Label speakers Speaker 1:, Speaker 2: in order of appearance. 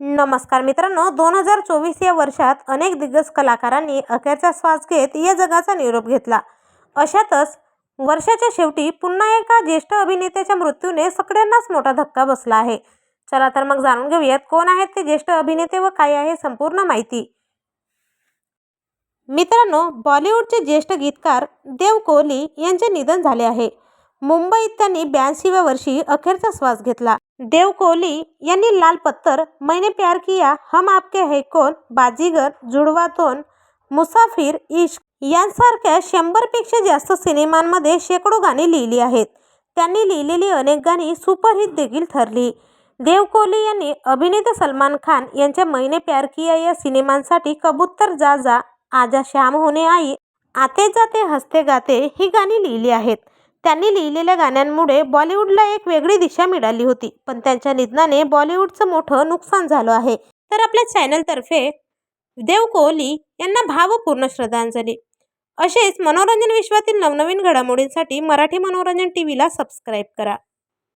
Speaker 1: नमस्कार मित्रांनो दोन हजार चोवीस या वर्षात अनेक दिग्गज कलाकारांनी अखेरचा श्वास घेत या जगाचा निरोप घेतला. अशातच वर्षाच्या शेवटी पुन्हा एका ज्येष्ठ अभिनेत्याच्या मृत्यूने सगळ्यांनाच मोठा धक्का बसला आहे. चला तर मग जाणून घेऊयात कोण आहेत ते ज्येष्ठ अभिनेते व काय आहे संपूर्ण माहिती. मित्रांनो बॉलिवूडचे ज्येष्ठ गीतकार देव कोहली यांचे निधन झाले आहे. मुंबईत त्यांनी ब्याऐंशीव्या वर्षी अखेरचा श्वास घेतला. देव कोहली यांनी लाल पत्तर मैंने प्यार किया हम आपके है कौन बाजीगर जुडवातोन मुसाफिर इश्क यांसारख्या शंभरपेक्षा जास्त सिनेमांमध्ये शेकडो गाणी लिहिली आहेत. त्यांनी लिहिलेली अनेक गाणी सुपरहिट देखील ठरली. देव कोहली यांनी अभिनेते सलमान खान यांच्या मैने प्यार किया या सिनेमांसाठी कबूतर जा जा आजा श्याम होणे आई आते जाते हसते गाते ही गाणी लिहिली आहेत. त्यांनी लिहिलेल्या गाण्यांमुळे बॉलिवूडला एक वेगळी दिशा मिळाली होती पण त्यांच्या निधनाने बॉलिवूडचं मोठं नुकसान झालं आहे. तर आपल्या चॅनलतर्फे देव कोहली यांना भावपूर्ण श्रद्धांजली. असेच मनोरंजन विश्वातील नवनवीन घडामोडींसाठी मराठी मनोरंजन टी व्हीला सबस्क्राईब करा.